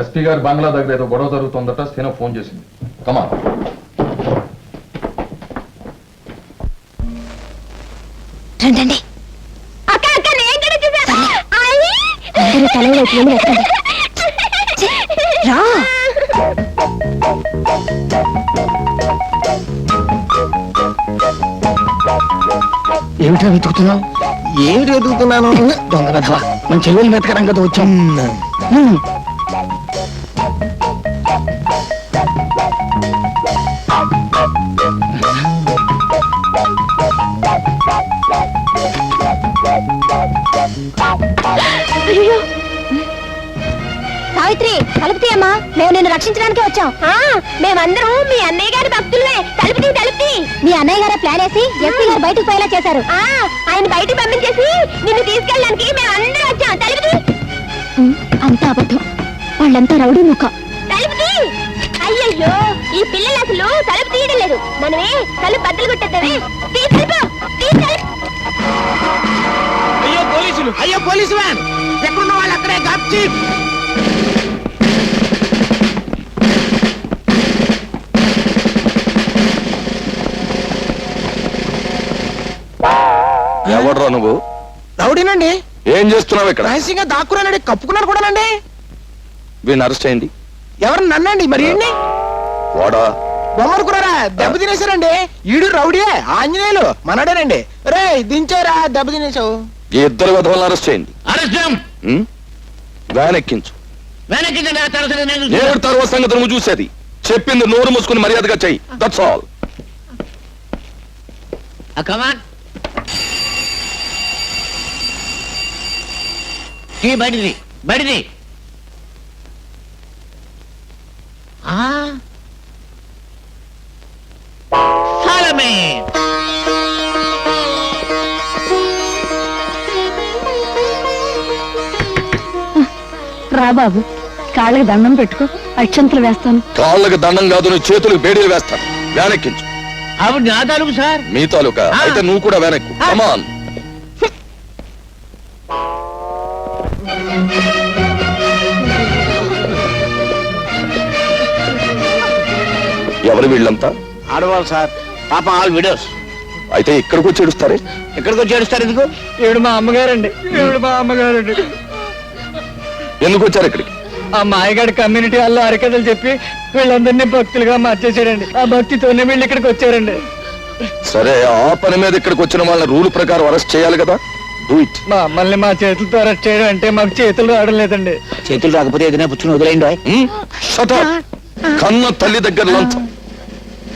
SP గారి బంగ్లా దగ్గర ఏదో గొడవ జరుగుతుందట సీన ఫోన్ చేసింది. కమా రండి ఏమిటా వెతుకుతున్నావు? ఏమిటి వెతుకుతున్నాను? దొంగ కథవా మన చెల్లెలు వెతకడం కదా వచ్చాం. అయ్యో సావిత్రి తలుపు తీయమ్మా. మేము నిన్ను రక్షించడానికి వచ్చాం. మేమందరం మీ అన్నయ్య గారి భక్తులే తలుపుతీ తలుపుతీ మీ అన్నయ్య గారు ప్లాన్ వేసి ఎస్పీ గారు బయటకు పోయేలా చేశారు. ఆ, ఆయన బయటికి పంపించేసి నిన్ను తీసుకెళ్ళడానికి మేము అందరం వచ్చాం. తలుపుతీ. ఉమ్, అంతా అబద్ధం. వాళ్ళంతా రౌడీ ముఖం. తలుపుతీ. అయ్యయ్యో ఈ పిల్లలు అసలు తలుపు తీయడం లేదు. మనమే తలుపు బద్దలు కొట్టేద్దామే. తీ తలుపు. తీ తలుపు. అయ్యో పోలీసులు అయ్యో పోలీసు వ్యాన్. ఎక్కడున్న వాళ్ళు అక్కడే గాప్చి ఎవడ్రా నువ్వు? రౌడీనండి. ఏం చేస్తున్నావు ఇక్కడ? రహస్యంగా దాక్కురానండి కప్పుకున్నాను కూడానండి. వీడిని అరెస్ట్ చేయండి. ఎవరు నన్నండి? మరి ఈడ్ని? వాడా? బొమ్మనుకున్నారా దెబ్బ తినేశారండి. ఈడు రౌడీయే ఆంజనేయులు మనడేనండి. రే దించారా దెబ్బ తినేసావు ఈ ఇద్దరు విధవలను అరెస్ట్ చేయండి. అరెస్టం ఉం? వ్యాన్ ఎక్కించు వెనక్కి తర్వాత నేను ఏడు తర్వాత సంగతి నువ్వు చూసేది. చెప్పింది నోరు మూసుకుని మర్యాదగా చెయ్యి. దట్స్ ఆల్ కమాన్ ఈ బడిది బడిది. me. రా బాబు కాళ్ళకి దండం పెట్టుకో అక్షంతలు వేస్తాను. కాళ్ళకి దండం కాదు నీ చేతులకు బేడీలు వేస్తాను. వ్యాన్ ఎక్కించు ఆవిడ నా తాలూకు సార్. మీ తాలూకా. అయితే నువ్వు కూడా కమాన్ ఎవరు వీళ్ళంతా? ఆడవాళ్ళు సార్. పాపం ఆల్ విడోస్. అయితే ఇక్కడికి వచ్చి ఏడుస్తారే? ఎక్కడికి వచ్చి ఏడుస్తారు ఎందుకు? ఈవిడ మా అమ్మగారండి. ఈవిడ మా అమ్మగారండి. ఎందుకు వచ్చారు ఇక్కడికి? ఆ మాయగాడి కమ్యూనిటీ వాళ్ళు అరకథలు చెప్పి వీళ్ళందరినీ భక్తులుగా మార్చేసాడండి ఆ భక్తితోనే వీళ్ళు ఇక్కడికి వచ్చారండి. సరే ఆ పని మీద ఇక్కడికి వచ్చిన వాళ్ళని రూల్ ప్రకారం అరెస్ట్ చేయాలి కదా? డూ ఇట్ మా అమ్మల్ని మా చేతులతో అరెస్ట్ చేయడం అంటే మాకు చేతులు రావడం లేదండి చేతులు రాకపోతే ఏదైనా పుచ్చుకుని వదిలేయండి కన్న తల్లి దగ్గర లంచం.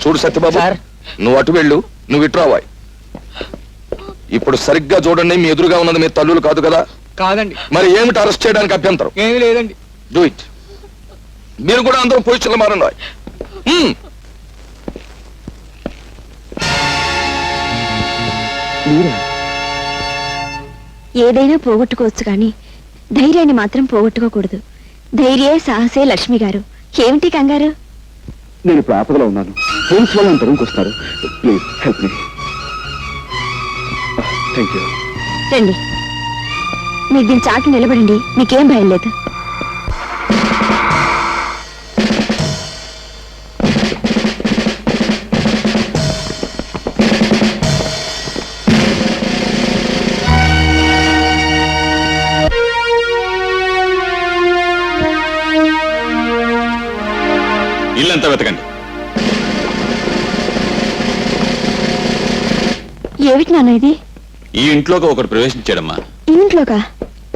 చూడు సత్యబాబు సార్. నువ్వు అటు వెళ్ళు నువ్వు ఇటు రావాయి ఇప్పుడు సరిగ్గా చూడండి మీ ఎదురుగా ఉన్నది మీ తల్లులు కాదు కదా? కాదండి. మరి ఏమిటి అరెస్ట్ చేయడానికి అభ్యంతరం? ఏమీ లేదండి. డూ ఇట్ మీరు కూడా అందరూ పొజిషన్లో మారండి ఏదైనా పోగొట్టుకోవచ్చు కానీ ధైర్యాన్ని మాత్రం పోగొట్టుకోకూడదు. ధైర్యే సాహసే లక్ష్మి గారు. ఏమిటి కంగారు? నేను ఇప్పుడు ఆపదలో ఉన్నాను. పోలీస్ వాళ్ళు అంత రూమ్కి వస్తారు. Please help me thank you రండి. మీరు దీని చాకి నిలబడండి. మీకేం భయం లేదు. వెతకండి. ఏమిటి నాన్న ఇది? ఈ ఇంట్లోకి ఒకడు ప్రవేశించాడమ్మా. ఈ ఇంట్లోకా?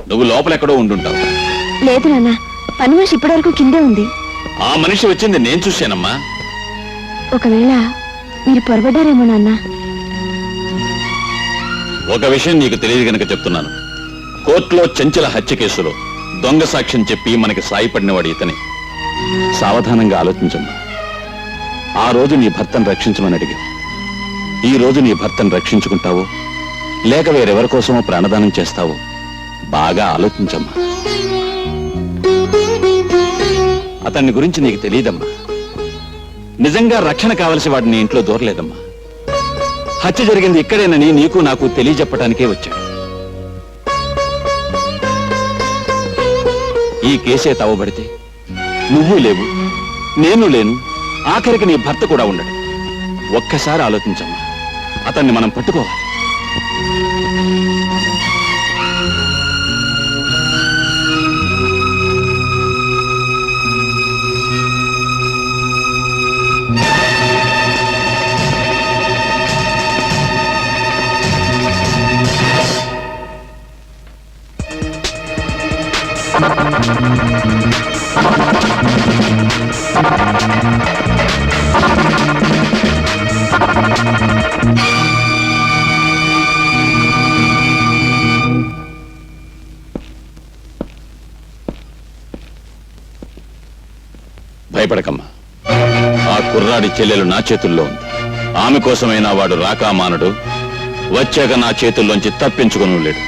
నువ్వు లోపల ఎక్కడో ఉండుంటావు. లేదు నాన్న పని మనిషి ఇప్పటివరకు కిందే ఉంది. ఆ మనిషి వచ్చింది నేను చూశానమ్మా. ఒకవేళ మీరు పొరబడ్డారేమో నాన్న. ఒక విషయం నీకు తెలియదు గనక చెప్తున్నాను. కోర్టులో చెంచల హత్య కేసులో దొంగ సాక్ష్యం చెప్పి మనకి సాయపడినవాడు ఇతనే. సావధానంగా ఆలోచించమ్మా. ఆ రోజు నీ భర్తను రక్షించమని అడిగా ఈ రోజు నీ భర్తను రక్షించుకుంటావో? లేక వేరెవరి కోసమో ప్రాణదానం చేస్తావో? బాగా ఆలోచించమ్మా. అతన్ని గురించి నీకు తెలియదమ్మా. నిజంగా రక్షణ కావలసి వాడు నీ ఇంట్లో దూరలేదమ్మా. హత్య జరిగింది ఇక్కడేనని నీకు నాకు తెలియజెప్పడానికే వచ్చాడు. ఈ కేసే తవ్వబడితే నువ్వు లేవు నేను లేను ఆఖరికి నీ భర్త కూడా ఉండడు. ఒక్కసారి ఆలోచించమ్మా. అతన్ని మనం పట్టుకోవాలి. భయపడకమ్మా. ఆ కుర్రాడి చెల్లెలు నా చేతుల్లో ఉంది. ఆమె కోసమైనా వాడు రాకా మానడు. వచ్చాక నా చేతుల్లోంచి తప్పించుకుని లేడు